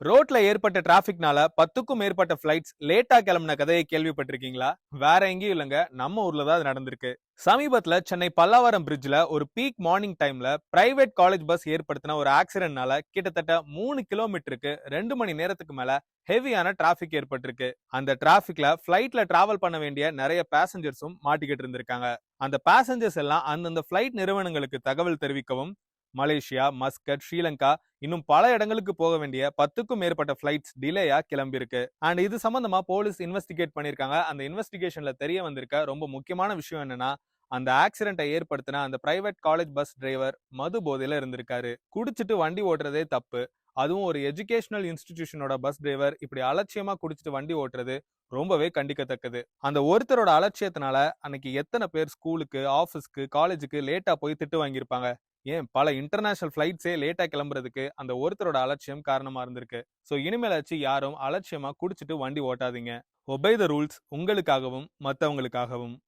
ரோட்ல ஏற்பட்ட டிராபிக்னால பத்துக்கும் மேற்பட்ட பிளைட்ஸ் லேட்டா கிளம்பின கதையை கேள்விப்பட்டிருக்கீங்களா? வேற எங்கேயும் இல்லைங்க. நம்ம ஊர்ல தான் அது நடந்திருக்கு. சமீபத்துல சென்னை பல்லாவரம் பிரிட்ஜ்ல ஒரு பீக் மார்னிங் டைம்ல பிரைவேட் காலேஜ் பஸ் ஏற்படுத்தின ஒரு ஆக்சிடென்ட்னால கிட்டத்தட்ட மூணு கிலோமீட்டருக்கு ரெண்டு மணி நேரத்துக்கு மேல ஹெவியான டிராபிக் ஏற்பட்டிருக்கு. அந்த டிராபிக்ல பிளைட்ல டிராவல் பண்ண வேண்டிய நிறைய பேசஞ்சர்ஸும் மாட்டிக்கிட்டு இருந்திருக்காங்க. அந்த பேசஞ்சர்ஸ் எல்லாம் அந்தந்த பிளைட் நிறுவனங்களுக்கு தகவல் தெரிவிக்கவும் மலேசியா மஸ்கட் ஸ்ரீலங்கா இன்னும் பல இடங்களுக்கு போக வேண்டிய பத்துக்கும் மேற்பட்ட ஃபிளைட்ஸ் டிலேயா கிளம்பியிருக்கு. அண்ட் இது சம்பந்தமா போலீஸ் இன்வெஸ்டிகேட் பண்ணியிருக்காங்க. அந்த இன்வெஸ்டிகேஷன்ல தெரிய வந்திருக்க ரொம்ப முக்கியமான விஷயம் என்னன்னா அந்த ஆக்சிடென்ட்டை ஏற்படுத்தின அந்த பிரைவேட் காலேஜ் பஸ் டிரைவர் மது போதையில இருந்திருக்காரு. குடிச்சிட்டு வண்டி ஓட்டுறதே தப்பு. அதுவும் ஒரு எஜுகேஷனல் இன்ஸ்டிடியூஷனோட பஸ் டிரைவர் இப்படி அலட்சியமா குடிச்சிட்டு வண்டி ஓட்டுறது ரொம்பவே கண்டிக்கத்தக்கது. அந்த ஒருத்தரோட அலட்சியத்தினால அன்னைக்கு எத்தனை பேர் ஸ்கூலுக்கு ஆஃபீஸ்க்கு காலேஜுக்கு லேட்டா போய் திட்டு வாங்கியிருப்பாங்க? ஏன்? பல இன்டர்நேஷனல் ஃப்ளைட்ஸே லேட்டா கிளம்புறதுக்கு அந்த ஒருத்தரோட அலட்சியம் காரணமா இருந்திருக்கு. ஸோ இனிமேலாச்சு யாரும் அலட்சியமா குடிச்சிட்டு வண்டி ஓட்டாதீங்க. ஒபே த ரூல்ஸ் உங்களுக்காகவும் மற்றவங்களுக்காகவும்